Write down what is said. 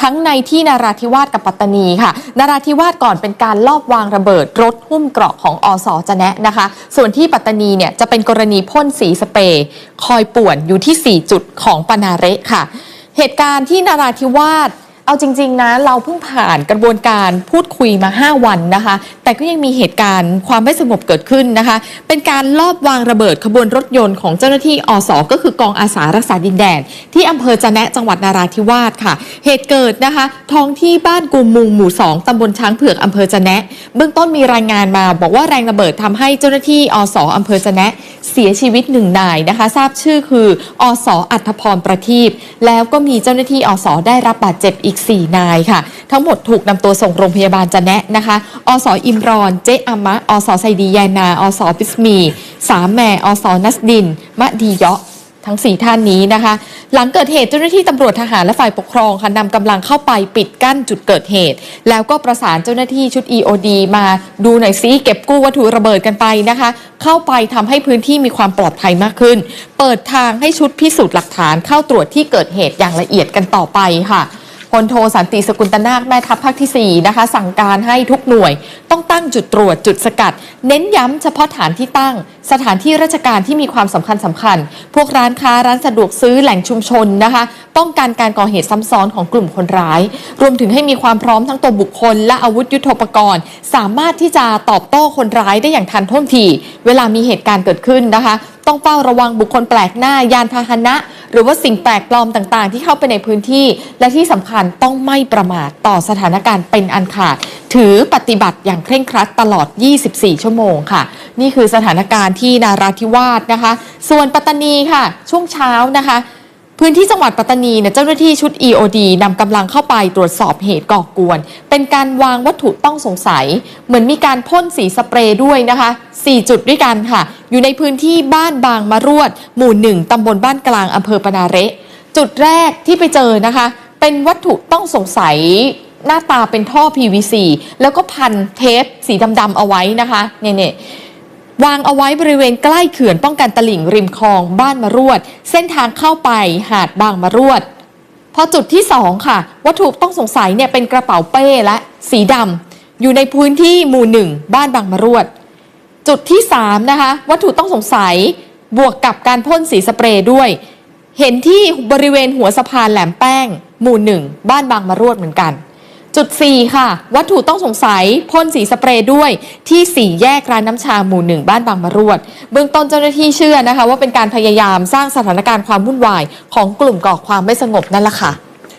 ทั้งในที่นาราธิวาสกับปัตตานีค่ะนาราธิวาสก่อนเป็นการลอบวางระเบิดรถหุ้มเกราะของอสจะแนะนะคะ ส่วนที่ปัตตานีเนี่ยจะเป็นกรณีพ่นสีสเปรย์คอยป่วนอยู่ที่ 4 จุดของปานาเระค่ะ เหตุการณ์ที่นาราธิวาส เอาจริง ๆ นะ เราเพิ่งผ่านกระบวนการพูดคุยมา 5 วันนะคะ แต่ก็ยังมีเหตุการณ์ความไม่สงบเกิดขึ้นนะคะ เป็นการลอบวางระเบิดขบวนรถยนต์ของเจ้าหน้าที่อสก็คือกองอาสารักษาดินแดน ที่อำเภอจะแนะจังหวัดนาราธิวาสค่ะ เหตุเกิดนะคะ ท้องที่บ้านกุมมุงหมู่ 2 ตำบลช้างเผือกอำเภอจะแนะ เบื้องต้นมีรายงานมา บอกว่าแรงระเบิดทำให้เจ้าหน้าที่อสอำเภอจะแนะ เสียชีวิตหนึ่งนายนะคะ ทราบชื่อคือ อสอัธพรประทีปแล้วก็มีเจ้าหน้าที่อสได้รับบาดเจ็บอีก 4 นายค่ะ ทั้งหมดถูกนำตัวส่งโรงพยาบาลจะแนะนะคะ อสอิมรอน เจอามะ อสไซดียานา อสปิสมี สามแม่อสนัสดิน มะดีเยาะ ทั้ง 4 ท่านนี้นะคะ หลังเกิดเหตุเจ้าหน้าที่ตำรวจทหารและฝ่ายปกครองค่ะนำกำลังเข้าไปปิดกั้นจุดเกิดเหตุ แล้วก็ประสานเจ้าหน้าที่ชุด EOD มาดูหน่อยซิเก็บกู้วัตถุระเบิดกันไปนะคะ เข้าไปทำให้พื้นที่มีความปลอดภัยมากขึ้น เปิดทางให้ชุดพิสูจน์หลักฐานเข้าตรวจที่เกิดเหตุอย่างละเอียดกันต่อไปค่ะ พลโทสันติสกุลตนาคแม่ทัพภาคที่ 4 นะคะ สั่งการให้ทุกหน่วย ต้องตั้งจุดตรวจจุดสกัด เน้นย้ำเฉพาะฐานที่ตั้ง สถานที่ราชการที่มีความสำคัญสำคัญ พวกร้านค้าร้านสะดวกซื้อแหล่งชุมชนนะคะ ป้องกันการก่อเหตุซ้ำซ้อนของกลุ่มคนร้าย รวมถึงให้มีความพร้อมทั้งตัวบุคคล และอาวุธยุโทโธปกรณ์ สามารถที่จะตอบโต้คนร้ายได้อย่างทันท่วงทีเวลามีเหตุการณ์เกิดขึ้นนะคะ ต้องเฝ้าระวังบุคคลแปลกหน้ายานพาหนะ หรือว่าสิ่งแปลกปลอมต่างๆ ที่เข้าไปในพื้นที่ และที่สำคัญต้องไม่ประมาทต่อสถานการณ์เป็นอันขาด ถือปฏิบัติอย่างเคร่งครัดตลอด 24 ชั่วโมงค่ะ นี่คือสถานการณ์ที่นาราธิวาสนะคะ ส่วนปัตตานีค่ะ ช่วงเช้านะคะ พื้นที่จังหวัดปัตตานีเนี่ยเจ้าหน้าที่ชุด EOD นำกำลังเข้าไปตรวจสอบเหตุก่อกวน เป็นการวางวัตถุต้องสงสัย เหมือนมีการพ่นสีสเปรย์ด้วยนะคะ 4 จุดด้วยกันค่ะ อยู่ในพื้นที่บ้านบางมะรวด หมู่หนึ่งตำบลบ้านกลางอำเภอปนาเระจุดแรกที่ไปเจอนะคะ เป็นวัตถุต้องสงสัยหน้าตาเป็นท่อ PVC แล้วก็พันเทปสีดำๆเอาไว้นะคะเนี่ย วางเอาไว้บริเวณใกล้เขื่อนป้องกันตลิ่งริมคลองบ้านมะรวด เส้นทางเข้าไปหาดบางมะรวด พอจุดที่ 2 ค่ะ วัตถุต้องสงสัยเนี่ยเป็นกระเป๋าเป้และสีดำอยู่ในพื้นที่หมู่หนึ่งบ้านบางมะรวด จุดที่3นะคะวัตถุต้องสงสัยบวกกับการพ่นสีสเปรย์ด้วย เห็นที่บริเวณหัวสะพานแหลมแป้ง หมู่หนึ่งบ้านบางมะรวดเหมือนกัน จุด 4 ค่ะ วัตถุต้องสงสัยพ่นสีสเปรย์ด้วยที่สี่แยกร้านน้ำชาหมู่หนึ่งบ้านบางมะรวด เบื้องต้นเจ้าหน้าที่เชื่อนะคะ ว่าเป็นการพยายามสร้างสถานการณ์ความวุ่นวาย ของกลุ่มก่อความไม่สงบนั่นแหละค่ะ